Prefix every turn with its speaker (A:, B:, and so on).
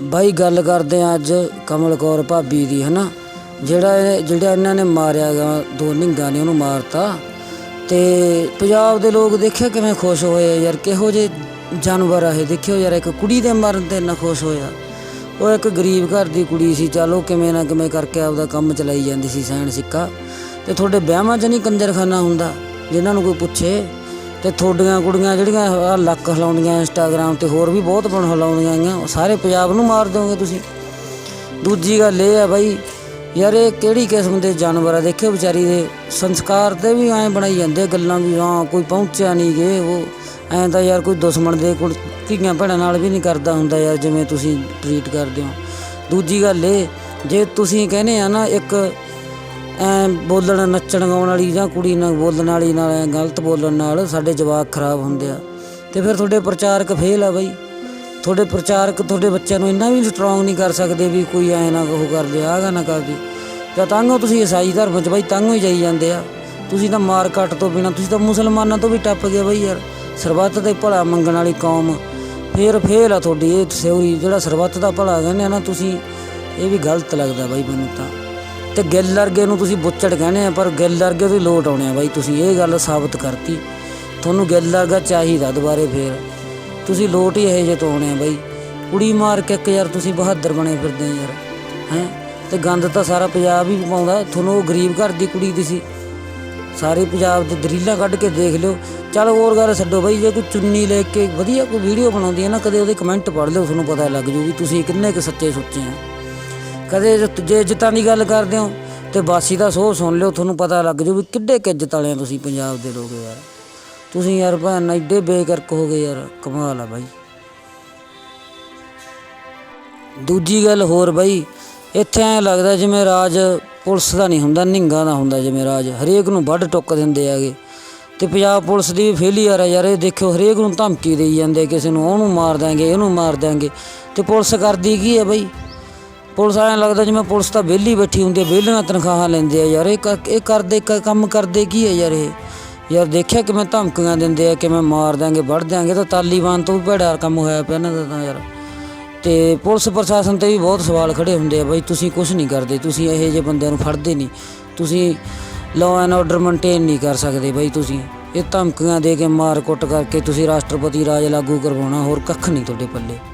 A: ਬਾਈ ਗੱਲ ਕਰਦੇ ਆ ਅੱਜ ਕਮਲ ਕੌਰ ਭਾਬੀ ਦੀ, ਹਨਾ? ਜਿਹੜਾ ਇਹ- ਜਿਹੜਾ ਇਹਨਾਂ ਨੇ ਮਾਰਿਆ ਗਾ, ਦੋ ਨਿੰਗਾ ਨੇ ਉਹਨੂੰ ਮਾਰਤਾ। ਤੇ ਪੰਜਾਬ ਦੇ ਲੋਕ ਦੇਖਿਆ ਕਿਵੇਂ ਖੁਸ਼ ਹੋਏ ਆ ਯਾਰ, ਕਿਹੋ ਜੇ ਜਾਨਵਰ ਆ ਇਹ। ਦੇਖਿਓ ਯਾਰ, ਇੱਕ ਕੁੜੀ ਦੇ ਮਰਨ ਤੇ ਇੰਨਾ ਖੁਸ਼ ਹੋਇਆ। ਉਹ ਇੱਕ ਗਰੀਬ ਘਰ ਦੀ ਕੁੜੀ ਸੀ, ਚਲੋ ਕਿਵੇਂ ਨਾ ਕਿਵੇਂ ਕਰਕੇ ਆਪਦਾ ਕੰਮ ਚਲਾਈ ਜਾਂਦੀ ਸੀ, ਸੈਣ ਸਿੱਕਾ। ਤੇ ਤੁਹਾਡੇ ਵਿਆਹਾਂ 'ਚ ਨਹੀਂ ਕੰਜਰਖਾਨਾ ਹੁੰਦਾ, ਜਿਨ੍ਹਾਂ ਨੂੰ ਕੋਈ ਪੁੱਛੇ? ਤੇ ਤੁਹਾਡੀਆਂ ਕੁੜੀਆਂ ਜਿਹੜੀਆਂ ਆਹ ਲੱਕ ਹਿਲਾਉਂਦੀਆਂ ਇੰਸਟਾਗ੍ਰਾਮ ਤੇ ਹੋਰ ਵੀ ਬਹੁਤ ਬਣ ਹਿਲਾਉਂਦੀਆਂ ਆਈਆਂ। ਉਹ ਸਾਰੇ ਪੰਜਾਬ ਨੂੰ ਮਾਰ ਦੋਗੇ ਤੁਸੀਂ। ਦੂਜੀ ਗੱਲ ਇਹ ਆ ਬਾਈ, ਯਾਰ ਇਹ ਕਿਹੜੀ ਕਿਸਮ ਦੇ ਜਾਨਵਰ ਆ? ਦੇਖਿਓ ਵਿਚਾਰੀ ਦੇ ਸੰਸਕਾਰ ਤੇ ਵੀ ਐਂ ਬਣਾਈ ਜਾਂਦੇ ਗੱਲਾਂ ਵੀ, ਹਾਂ, ਕੋਈ ਪਹੁੰਚਿਆ ਨਹੀਂ ਗੇ ਉਹ। ਐਂ ਤਾਂ ਯਾਰ ਕੋਈ ਦੁਸ਼ਮਣ ਦੇ ਕੋਲ ਧੀਆਂ ਭੈਣਾਂ ਨਾਲ ਵੀ ਨਹੀਂ ਕਰਦਾ ਹੁੰਦਾ ਯਾਰ, ਜਿਵੇਂ ਤੁਸੀਂ ਟਰੀਟ ਕਰਦੇ ਹੋ। ਦੂਜੀ ਗੱਲ ਇਹ, ਜੇ ਤੁਸੀਂ ਕਹਿੰਦੇ ਆ ਨਾ ਇੱਕ ਐ ਬੋਲਣ, ਨੱਚਣ, ਗਾਉਣ ਵਾਲੀ ਜਾਂ ਕੁੜੀ ਨਾਲ ਬੋਲਣ ਵਾਲੀ ਨਾਲ ਐਂ ਗਲਤ ਬੋਲਣ ਨਾਲ ਸਾਡੇ ਜਵਾਕ ਖਰਾਬ ਹੁੰਦੇ ਆ। ਤੇ ਫਿਰ ਤੁਹਾਡੇ ਪ੍ਰਚਾਰਕ ਫੇਲ ਆ ਬਈ। ਤੁਹਾਡੇ ਪ੍ਰਚਾਰਕ, ਤੁਹਾਡੇ ਬੱਚਿਆਂ ਨੂੰ ਇੰਨਾ ਵੀ ਸਟਰੋਂਗ ਨਹੀਂ ਕਰ ਸਕਦੇ ਵੀ ਕੋਈ ਐ ਨਾ ਉਹ ਕਰਦੇ ਆਗਾ ਨਾ ਕਰਦੇ ਤਾਂ ਤਾਂਗੋ ਤੁਸੀਂ ਈਸਾਈ ਧਰਮ ਚ ਬਈ ਤਾਂਗੋ ਹੀ ਜਾਈ ਜਾਂਦੇ ਆ। ਤੁਸੀਂ ਤਾਂ ਮਾਰ ਕੱਟ ਤੋਂ ਬਿਨਾ, ਤੁਸੀਂ ਤਾਂ ਮੁਸਲਮਾਨਾਂ ਤੋਂ ਵੀ ਟੱਪ ਗਏ ਬਈ ਯਾਰ। ਸਰਬੱਤ ਦੇ ਭਲਾ ਮੰਗਣ ਵਾਲੀ ਕੌਮ। ਫੇਰ ਫੇਲ ਆ ਤੁਹਾਡੀ ਇਹ ਸਿਉਰੀ, ਜਿਹੜਾ ਸਰਬੱਤ ਦਾ ਭਲਾ ਕਹਿੰਦੇ ਆ ਨਾ ਤੁਸੀਂ, ਇਹ ਵੀ ਗਲਤ ਲੱਗਦਾ ਬਾਈ ਮੈਨੂੰ ਤਾਂ। ਤੇ ਗਿੱਲ ਵਰਗੇ ਨੂੰ ਤੁਸੀਂ ਬੁੱਚੜ ਕਹਿੰਦੇ ਆ, ਪਰ ਗਿੱਲ ਵਰਗੇ ਤੋਂ ਹੀ ਲੋਟ ਆਉਣੇ ਆ ਬਾਈ, ਤੁਸੀਂ ਇਹ ਗੱਲ ਸਾਬਤ ਕਰਤੀ। ਤੁਹਾਨੂੰ ਗਿੱਲ ਵਰਗਾ ਚਾਹੀਦਾ ਦੁਬਾਰੇ ਫੇਰ। ਤੁਸੀਂ ਲੋਟ ਹੀ ਇਹੋ ਜਿਹੇ ਤੋਂ ਆਉਣੇ ਆ ਬਾਈ। ਕੁੜੀ ਮਾਰ ਕੇ ਇੱਕ ਯਾਰ ਤੁਸੀਂ ਬਹਾਦਰ ਬਣੇ ਫਿਰਦੇ ਯਾਰ, ਹੈ? ਤੇ ਗੰਦ ਤਾਂ ਸਾਰਾ ਪੰਜਾਬ ਹੀ ਪਾਉਂਦਾ, ਤੁਹਾਨੂੰ ਉਹ ਗਰੀਬ ਘਰ ਦੀ ਕੁੜੀ ਦੀ ਸੀ। ਸਾਰੇ ਪੰਜਾਬ ਦੇ ਦਰੀਲਾਂ ਕੱਢ ਕੇ ਦੇਖ ਲਿਓ। ਚਲ ਹੋਰ ਗੱਲ ਛੱਡੋ ਬਾਈ, ਜੇ ਕੋਈ ਚੁੰਨੀ ਲੈ ਕੇ ਵਧੀਆ ਕੋਈ ਵੀਡੀਓ ਬਣਾਉਂਦੀ ਹੈ ਨਾ, ਕਦੇ ਉਹਦੇ ਕਮੈਂਟ ਪੜ੍ਹ ਲਿਓ, ਤੁਹਾਨੂੰ ਪਤਾ ਲੱਗ ਜੂ ਵੀ ਤੁਸੀਂ ਕਿੰਨੇ ਕੁ ਸੱਚੇ ਸੁੱਚੇ ਆ। ਕਦੇ ਜੇ- ਇੱਜ਼ਤਾਂ ਦੀ ਗੱਲ ਕਰਦੇ ਹੋ ਤੇ ਬਾਸੀ ਦਾ ਸੋਹ ਸੁਣ ਲਿਓ, ਤੁਹਾਨੂੰ ਪਤਾ ਲੱਗ ਜੂ ਵੀ ਕਿੱਡੇ ਕੁ ਇੱਜ਼ਤ ਵਾਲੇ ਆ ਤੁਸੀਂ ਪੰਜਾਬ ਦੇ ਲੋਕ ਯਾਰ। ਤੁਸੀਂ ਯਾਰ ਭੈਣ, ਐਡੇ ਬੇਕਰਕ ਹੋ ਗਏ ਯਾਰ, ਕਮਾਲ ਆ ਬਾਈ। ਦੂਜੀ ਗੱਲ ਹੋਰ ਬਾਈ, ਇੱਥੇ ਐ ਲੱਗਦਾ ਜਿਵੇਂ ਰਾਜ ਪੁਲਿਸ ਦਾ ਨਹੀਂ ਹੁੰਦਾ, ਨਿੰਗਾ ਦਾ ਹੁੰਦਾ ਜਿਵੇਂ ਰਾਜ। ਹਰੇਕ ਨੂੰ ਵੱਢ ਟੁੱਕ ਦਿੰਦੇ ਆਗੇ ਤੇ ਪੰਜਾਬ ਪੁਲਿਸ ਦੀ ਵੀ ਫੇਲੀਅਰ ਆ ਯਾਰ, ਇਹ ਦੇਖਿਓ, ਹਰੇਕ ਨੂੰ ਧਮਕੀ ਦੇਈ ਜਾਂਦੇ, ਕਿਸੇ ਨੂੰ ਉਹਨੂੰ ਮਾਰ ਦਾਂਗੇ ਇਹਨੂੰ ਮਾਰ ਦਾਂਗੇ ਤੇ ਪੁਲਿਸ ਕਰਦੀ ਕੀ ਹੈ ਬਈ? ਪੁਲਿਸ ਐਂ ਲੱਗਦਾ ਜਿਵੇਂ ਪੁਲਿਸ ਤਾਂ ਵਿਹਲੀ ਬੈਠੀ ਹੁੰਦੀ ਹੈ, ਵਿਹਲੀਆਂ ਤਨਖਾਹਾਂ ਲੈਂਦੇ ਆ ਯਾਰ, ਇਹ ਕ- ਇਹ ਕਰਦੇ ਕ- ਕੰਮ ਕਰਦੇ ਕੀ ਹੈ ਯਾਰ ਇਹ? ਯਾਰ ਦੇਖਿਆ ਕਿਵੇਂ ਧਮਕੀਆਂ ਦਿੰਦੇ ਆ, ਕਿਵੇਂ ਮਾਰ ਦਾਂਗੇ ਵੜ ਦਿਆਂਗੇ ਤਾਂ ਤਾਲੀਬਾਨ ਤੋਂ ਵੀ ਭੈੜਾ ਕੰਮ ਹੋਇਆ ਪਿਆ ਇਹਨਾਂ ਦਾ ਤਾਂ ਯਾਰ। ਤੇ ਪੁਲਿਸ ਪ੍ਰਸ਼ਾਸਨ ਤੇ ਵੀ ਬਹੁਤ ਸਵਾਲ ਖੜੇ ਹੁੰਦੇ ਆ, ਬਾਈ ਤੁਸੀਂ ਕੁਝ ਨਹੀਂ ਕਰਦੇ, ਤੁਸੀਂ ਇਹੋ ਜਿਹੇ ਬੰਦਿਆਂ ਨੂੰ ਫੜਦੇ ਨਹੀਂ। ਤੁਸੀਂ ਲਾਅ ਐਂਡ ਆਰਡਰ ਮੇਨਟੇਨ ਨਹੀਂ ਕਰ ਸਕਦੇ ਬਾਈ ਤੁਸੀਂ। ਇਹ ਧਮਕੀਆਂ ਦੇ ਕੇ ਮਾਰ ਕੁੱਟ ਕਰਕੇ ਤੁਸੀਂ ਰਾਸ਼ਟਰਪਤੀ ਰਾਜ ਲਾਗੂ ਕਰਵਾਉਣਾ, ਹੋਰ ਕੱਖ ਨਹੀਂ ਤੁਹਾਡੇ ਪੱਲੇ।